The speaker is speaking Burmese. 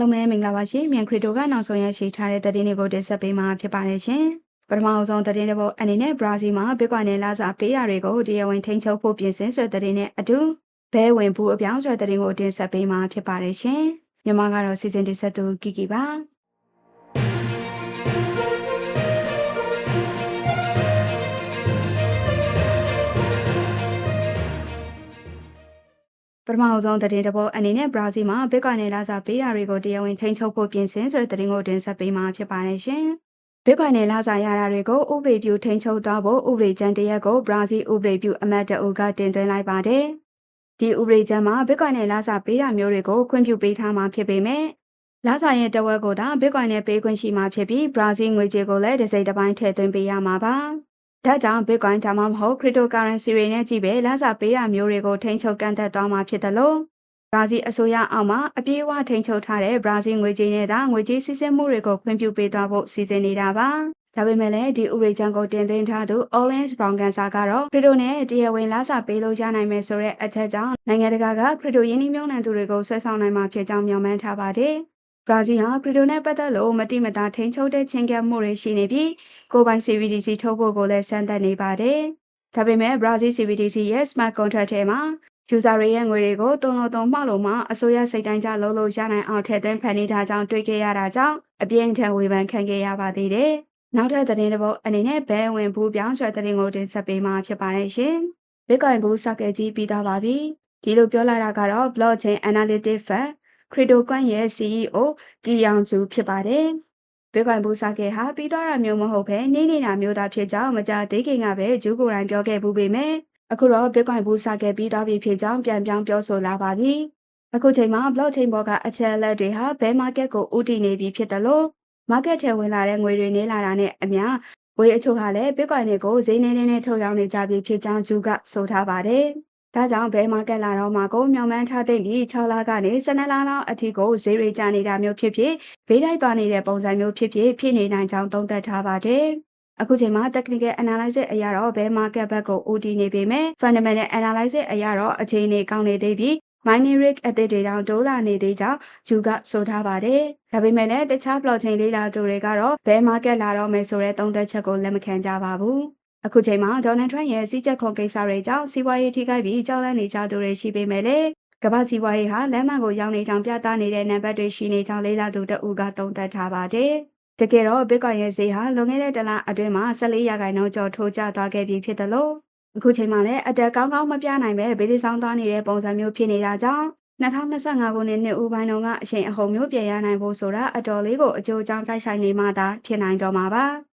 လုံးပဲမင်္ဂလာပါရှင်မြန်ခရီတိုကနောက်ဆုံးရရှိထားတဲ့သတင်းတွေကိုတင်ဆက်ပေးမှာဖြစ်ပါတယ်ရှင်ပထမအဆုံးသတင်းတစ်ပုဒ်အနေနဲ့ဘရာဇီးမှာဘစ်ကွိုင်နဲ့လာစာပေးတာတွေကိုတရားဝင်ထိန်းချုပ်ဖို့ပြင်ဆင်ဆိုတဲ့သတင်းနဲ့အတူဘဲဝင်ဘူးအပြောင်းဆိုတဲ့သတင်းကိုတင်ဆက်ပေးမှာဖြစ်ပါတယ်ရှင်မြန်မာကတော့စီစဉ်တင်ဆက်သူကီကီပါ ပထမအဆုံးသတင်းတစ်ပုဒ်အနေနဲ့ဘရာဇီးမှာဘစ်ကွိုင်နဲ့လာစာပေးတာတွေကိုတရားဝင်ထိန်းချုပ်ဖို့ပြင်ဆင်ဆိုတဲ့သတင်းကိုတင်ဆက်ပေးမှာဖြစ်ပါတယ်ရှင်။ဘစ်ကွိုင်နဲ့လာစာရတာတွေကိုဥပဒေပြုထိန်းချုပ်တော့ဖို့ဥပဒေကြမ်းတရက်ကိုဘရာဇီးဥပဒေပြုအမတ်တအုပ်ကတင်သွင်းလိုက်ပါတယ်။ဒီဥပဒေကြမ်းမှာဘစ်ကွိုင်နဲ့လာစာပေးတာမျိုးတွေကိုခွင့်ပြုပေးထားမှာဖြစ်ပေမဲ့လာစာရဲ့တဝက်ကိုသာဘစ်ကွိုင်နဲ့ပေးခွင့်ရှိမှာဖြစ်ပြီးဘရာဇီးငွေကြေးကိုလည်းတစ်စိတ်တစ်ပိုင်းထည့်သွင်းပေးရမှာပါ။ ဒါကြောင့် Bitcoin ဒါမှမဟုတ် cryptocurrency တွေနဲ့ကြည့်ပဲလမ်းစာပေးတာမျိုးတွေကိုထိန်းချုပ်ကန့်သက်သွားမှာဖြစ်တယ်လို့ဘရာဇီးအစိုးရအောက်မှာအပြေးအဝထိန်းချုပ်ထားတဲ့ဘရာဇီးငွေကြေးနဲ့သာငွေကြေးစစ်ဆေးမှုတွေကိုခွင့်ပြုပေးသွားဖို့စီစဉ်နေတာပါ။ဒါပေမဲ့လည်းဒီဥပဒေကြမ်းကိုတင်သွင်းထားသူ Orange Brown Cancer ကတော့ crypto နဲ့တရားဝင်လစာပေးလို့ရနိုင်မယ်ဆိုတဲ့အချက်ကြောင့်နိုင်ငံတကာက crypto ရင်းနှီးမြှုပ်နှံသူတွေကိုဆွဲဆောင်နိုင်မှာဖြစ်ကြောင်းမျှော်မှန်းထားပါတယ်။ ဘရာဇီးဟာခရီတိုနဲ့ပတ်သက်လို့မတိမတာထိန်းချုပ်တဲ့ချင်းကပ်မှုတွေရှိနေပြီးကိုပိုင် CBDC ထုတ်ဖို့ကိုလည်းစမ်းသပ်နေပါတယ်။ဒါပေမဲ့ဘရာဇီး CBDC ရဲ့ smart contract ထဲမှာ user တွေရဲ့ငွေတွေကိုတုံးလုံးတုံးမှောက်လို့မှအစိုးရစိတ်တိုင်းကြလုံးလို့ရနိုင်အောင်ထည့်သွင်းဖန်တီးထားကြောင်းတွေ့ခဲ့ရတာကြောင့်အပြင်းထန်ဝေဖန်ခံခဲ့ရပါသေးတယ်။နောက်ထပ်သတင်းတစ်ပုဒ်အနေနဲ့ဘဲဝင်ဘူးပြောင်းရွှေသတင်းကိုတင်ဆက်ပေးမှာဖြစ်ပါတယ်ရှင်။ Bitcoin ဘူးစကဲကြီးပြီးသားပါပြီ။ဒီလိုပြောလာတာကတော့ blockchain analytic firm ခရီတိုကွန့်ရဲ့ CEO ကီယောင်ဂျူဖြစ်ပါတယ်။ဘစ်ကွိုင်ဘူစာကေဟာပြီးသွားတာမျိုးမဟုတ်ဘဲနေနေတာမျိုးသားဖြစ်ကြောင်းမကြသေးခင်ကပဲဂျူးကိုယ်တိုင်ပြောခဲ့ဘူးပေမဲ့အခုတော့ဘစ်ကွိုင်ဘူစာကေပြီးသွားပြီဖြစ်ကြောင်းပြန်ပြောင်းပြောဆိုလာပါပြီ။အခုချိန်မှာ blockchain ဘောကအချက်အလက်တွေဟာဘဲ market ကိုဥတည်နေပြီဖြစ်တယ်လို့ market ထဲဝင်လာတဲ့ငွေတွေနေလာတာနဲ့အမျှဝေးအချို့ကလည်း Bitcoin တွေကိုဈေးနှင်းနှင်းထုတ်ရောင်းနေကြပြီဖြစ်ကြောင်းဂျူကဆိုထားပါတယ်။ ဒါကြောင့်ဘဲမားကက်လာတော့မှာကိုမျောမှန်းထားသိပြီး6လကနေ12လလောက်အထိကိုဈေးရိကျနေတာမျိုးဖြစ်ဖြစ်ဘေးတိုက်သွားနေတဲ့ပုံစံမျိုးဖြစ်ဖြစ်ဖြစ်နေနိုင်ကြောင်းသုံးသပ်ထားပါတယ်။အခုချိန်မှာ technical analysis အရာတော့ဘဲ market ဘက်ကိုဦးတည်နေပေမဲ့ fundamental analysis အရာတော့အခြေအနေကောင်းနေသေးပြီး mining rig အသစ်တွေတောင်တိုးလာနေသေးကြောင်းဂျူကဆိုထားပါတယ်။ဒါပေမဲ့လည်းတခြား blockchain လေးလာသူတွေကတော့ဘဲ market လာတော့မယ်ဆိုတဲ့သုံးသပ်ချက်ကိုလက်မခံကြပါဘူး။ အခုချိန်မှာဒေါ်နယ်ထရန့်ရဲ့စီးချက်ခုံကိစ္စတွေကြောင့်စီးပွားရေးထိခိုက်ပြီးကြောက်လန့်နေကြသူတွေရှိပေမဲ့လည်းကမ္ဘာစီးပွားရေးဟာလမ်းမကိုရောက်နေကြောင်းပြသနေတဲ့နံပါတ်တွေရှိနေကြောင်းလေးလာသူတအူကတုံ့တက်ထားပါတယ်။တကယ်တော့ Bitcoin ရဲ့ဈေးဟာလွန်ခဲ့တဲ့တလအတွင်းမှာ14ရာခိုင်နှုန်းကျော်ထိုးကျသွားခဲ့ပြီးဖြစ်တယ်လို့အခုချိန်မှာလည်းအတက်ကောင်းကောင်းမပြနိုင်ပဲဗီဒီဆောင်သွားနေတဲ့ပုံစံမျိုးဖြစ်နေတာကြောင့်2025ခုနှစ်နှစ်ဦးပိုင်းတုန်းကအချိန်အဟုန်မျိုးပြန်ရနိုင်ဖို့ဆိုတာအတော်လေးကိုအကျိုးအကြောင်းတိုက်ဆိုင်နေမှသာဖြစ်နိုင်တော့မှာပါ။